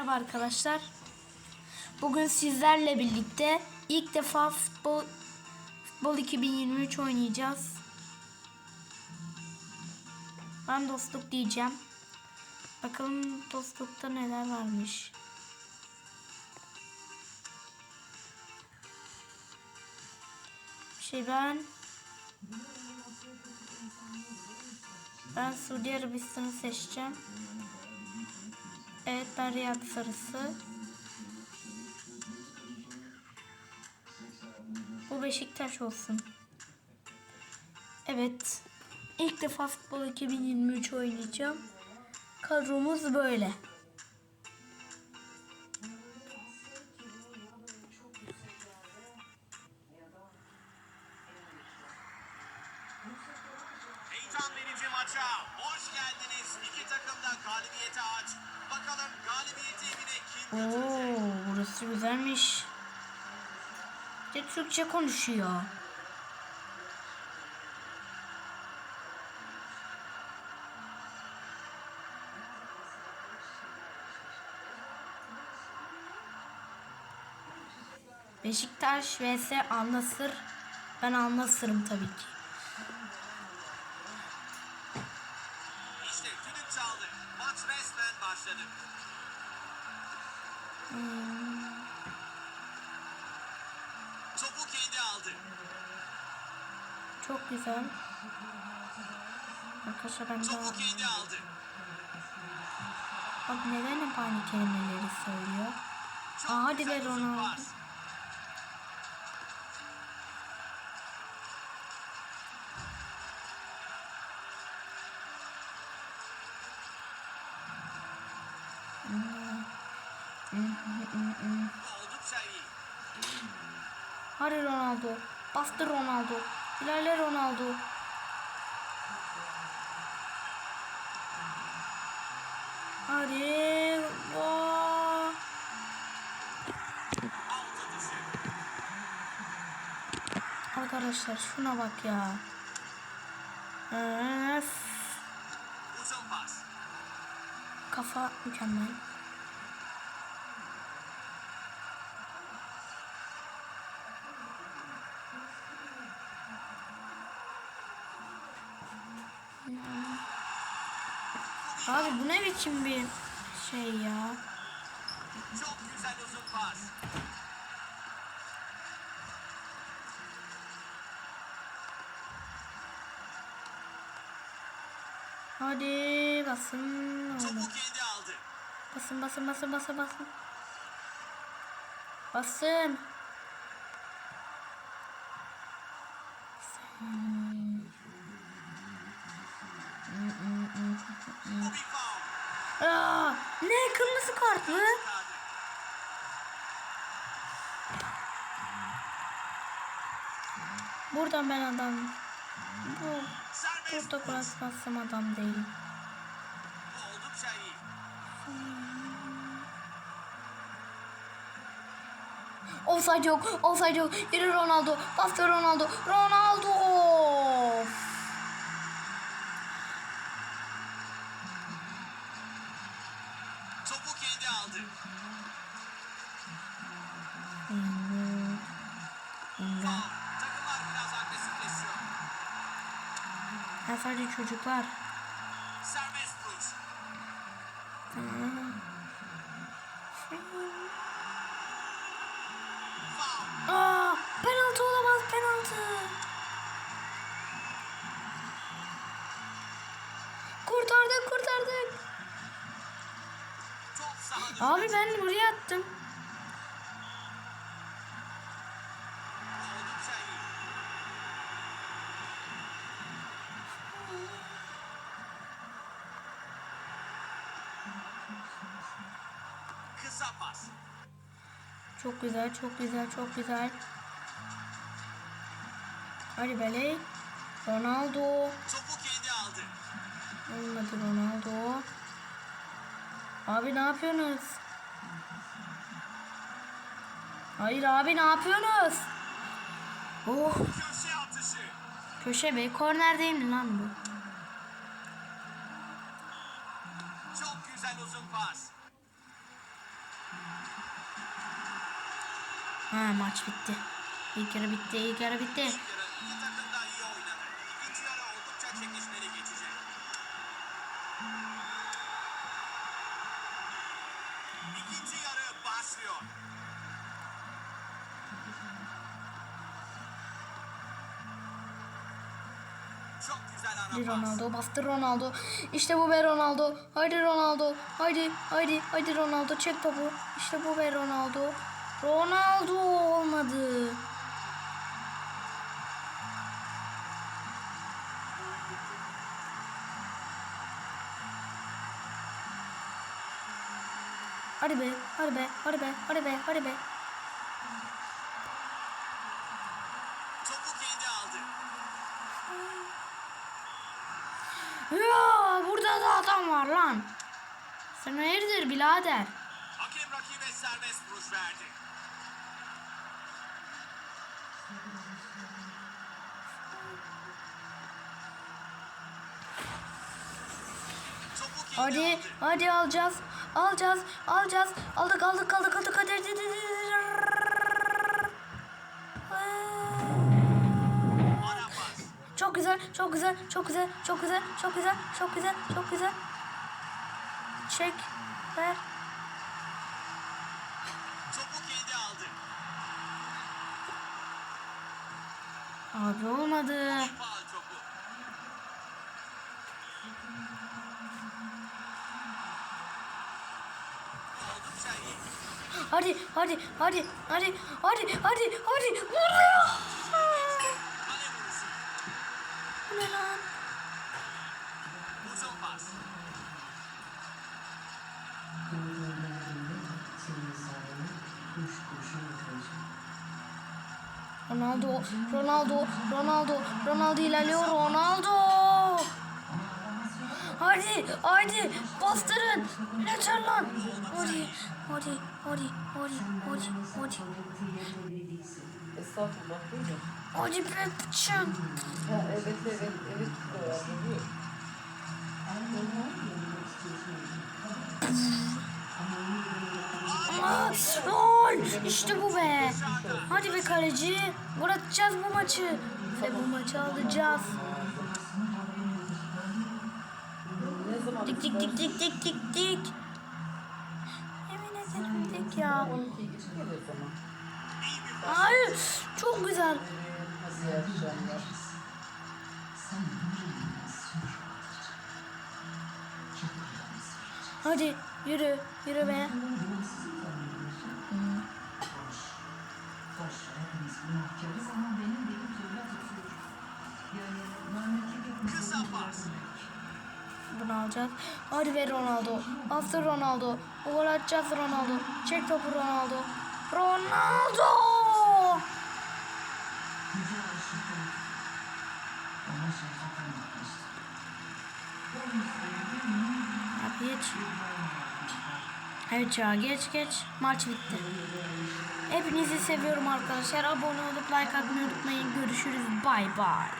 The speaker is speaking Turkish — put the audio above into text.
Merhaba arkadaşlar. Bugün sizlerle birlikte ilk defa futbol futbol 2023 oynayacağız. Ben dostluk diyeceğim. Bakalım dostlukta neler varmış. Şey ben ben Suudi Arabistan'ı seçeceğim. Evet ben sarısı. Bu Beşiktaş olsun. Evet. İlk defa futbol 2023 oynayacağım. Kadromuz böyle. Oo, burası güzelmiş. Bir de Türkçe konuşuyor. Beşiktaş vs Anlasır. Ben Anlasır'ım tabii ki. İşte düdük çaldı. Maç resmen başladı. Topu kendi aldı. Çok güzel. Arkadaşlar ben daha... Topu kendi aldı. Bak neden hep aynı kelimeleri söylüyor? Çok Aa, hadi uzun Ronaldo. pas. Hadi Ronaldo. Bastır Ronaldo. İlerle Ronaldo. Hadi. Dışı. Arkadaşlar şuna bak ya. Öf. Kafa mükemmel. Abi bu ne biçim bir şey ya? Çok güzel uzun pas. Hadi basın. Topu oğlum. kendi aldı. Basın basın basın basın basın. Basın. Ne kırmızı kart mı? Buradan ben adam. Bu burada bırakmazsam adam değilim. Offside yok. Offside yok. Yürü Ronaldo. Bastı Ronaldo. Ronaldo. Ha sadece çocuklar. Aa, penaltı olamaz penaltı. Kurtardık kurtardık. Abi ben buraya attım. Kısa pas. Çok güzel çok güzel çok güzel. Hadi Beley. Ronaldo. Topu kendi aldı. Olmadı Ronaldo. Abi ne yapıyorsunuz? Hayır abi ne yapıyorsunuz? Oh Köşe atışı. köşe be korner değil mi lan bu? Çok güzel uzun pas. Ha maç bitti. İlk yarı bitti. İlk yarı bitti. Ronaldo bastır Ronaldo. İşte bu be Ronaldo. Haydi Ronaldo. Haydi haydi haydi Ronaldo çek topu. İşte bu be Ronaldo. Ronaldo olmadı. Hadi be, hadi be, hadi be, hadi be, hadi be. Topu kendi aldı. Ya burada da adam var lan. Sen hayırdır birader? Hakem rakibe serbest vuruş verdi. Hadi, hadi alacağız. Alacağız, alacağız. Aldık, aldık, aldık, aldık. Hadi, hadi, hadi. Çok güzel, çok güzel, çok güzel, çok güzel, çok güzel, çok güzel, çok güzel. Çek, ver. Abi olmadı. Hadi, hadi, hadi, hadi, hadi, hadi, hadi. Vuruyor. Bu ne lan? Uzun. Ronaldo, Ronaldo, Ronaldo, Ronaldo ilerliyor. Ronaldo. Hadi, hadi, bastırın. Yeter lan. Hadi, hadi, hadi, hadi, hadi, hadi. Estağfurullah buyurun. Hadi Pepçim. Ha, evet evet evet. Buyur. Ama gol. İşte bu be. Hadi be kaleci. Gol atacağız bu maçı. Ve bu maçı alacağız. Dik dik dik dik dik dik dik. Yemin ederim dik ya. 12 geçiyor o zaman. Hayır. Çok güzel. Hadi iyi akşamlar. Hadi yürü. Yürü be. Kısa pas. Bunu alacağız. Hadi ver Ronaldo. Bastır Ronaldo. Gol atacağız Ronaldo. Çek topu Ronaldo. Ronaldo! Abi geç. Evet ya geç geç. Maç bitti. Hepinizi seviyorum arkadaşlar. Abone olup like atmayı unutmayın. Görüşürüz. Bay bay.